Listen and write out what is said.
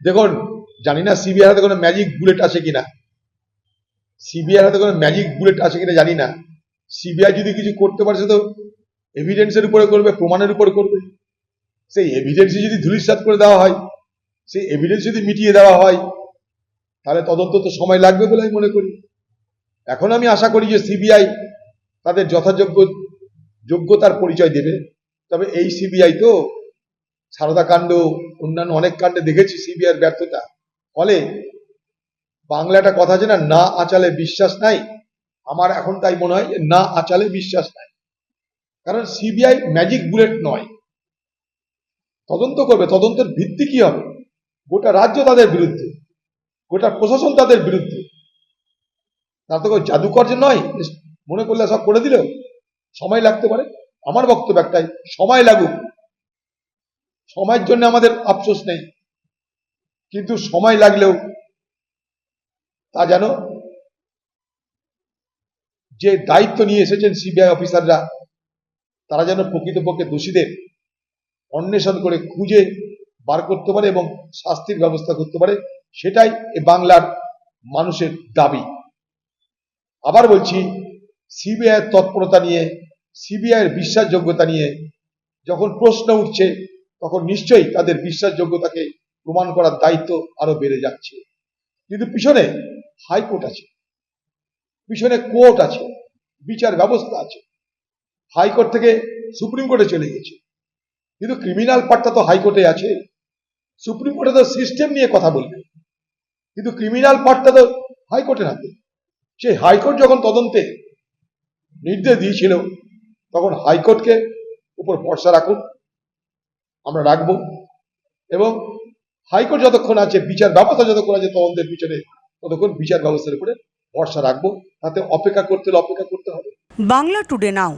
দেখুন, জানি না সিবিআই হাতে কোনো ম্যাজিক বুলেট আছে কিনা। সিবিআই হাতে কোনো ম্যাজিক বুলেট আছে কিনা জানি না। সিবিআই যদি কিছু করতে পারছে তো এভিডেন্সের উপরে করবে, প্রমাণের উপরে করবে। সেই এভিডেন্স যদি ধুলিসাৎ করে দেওয়া হয়, সেই এভিডেন্স যদি মিটিয়ে দেওয়া হয়, তাহলে তদন্ত তো সময় লাগবে বলে আমি মনে করি। এখন আমি আশা করি যে সিবিআই তাদের যথাযোগ্য যোগ্যতার পরিচয় দেবে। তবে এই সিবিআই তো সারদা কাণ্ড, অন্যান্য অনেক কাণ্ডে দেখেছি সিবিআই ব্যর্থতা। ফলে বাংলা একটা কথা আছে না না আচালে বিশ্বাস নাই। আমার এখন তাই মনে হয় না আচালে বিশ্বাস নাই। কারণ সিবিআই ম্যাজিক বুলেট নয়। তদন্ত করবে, তদন্তের ভিত্তি কি হবে? গোটা রাজ্য তাদের বিরুদ্ধে, গোটা প্রশাসন তাদের বিরুদ্ধে। তার তো জাদুকর যে নয়, মনে করলে সব করে দিলেও সময় লাগতে পারে। আমার বক্তব্য একটাই, সময় লাগুক। সময়ের জন্য আমাদের আফসোস নেই। কিন্তু সময় লাগলেও তা যেন যে দায়িত্ব নিয়ে এসেছেন সিবিআই অফিসাররা, তারা যেন প্রকৃতপক্ষে দোষীদের অন্বেষণ করে খুঁজে বার করতে পারে এবং শাস্তির ব্যবস্থা করতে পারে, সেটাই এ বাংলার মানুষের দাবি। আবার বলছি সিবিআই তৎপরতা নিয়ে, সিবিআইয়ের বিশ্বাসযোগ্যতা নিয়ে যখন প্রশ্ন উঠছে তখন নিশ্চয়ই তাদের বিশ্বাসযোগ্যতাকে প্রমাণ করার দায়িত্ব আরও বেড়ে যাচ্ছে। কিন্তু পিছনে হাইকোর্ট আছে, পিছনে কোর্ট আছে, বিচার ব্যবস্থা আছে। হাইকোর্ট থেকে সুপ্রিম কোর্টে চলে গেছে। কিন্তু ক্রিমিনাল পার্টটা তো হাইকোর্টে আছে। সুপ্রিম কোর্টে তো সিস্টেম নিয়ে কথা বলবে। কিন্তু ক্রিমিনাল পার্টটা তো হাইকোর্টের হাতে। সেই হাইকোর্ট যখন তদন্তে নির্দেশ দিয়েছিল, তখন হাইকোর্টকে উপর ভরসা রাখুন। আমরা রাখব। এবং হাইকোর্ট যতক্ষণ আছে, বিচার ব্যবস্থা যতক্ষণ আছে, তদন্তের পিছনে ততক্ষণ বিচার ব্যবস্থার উপরে ভরসা রাখব। তাতে অপেক্ষা করতে হলে অপেক্ষা করতে হবে। Bangla today now.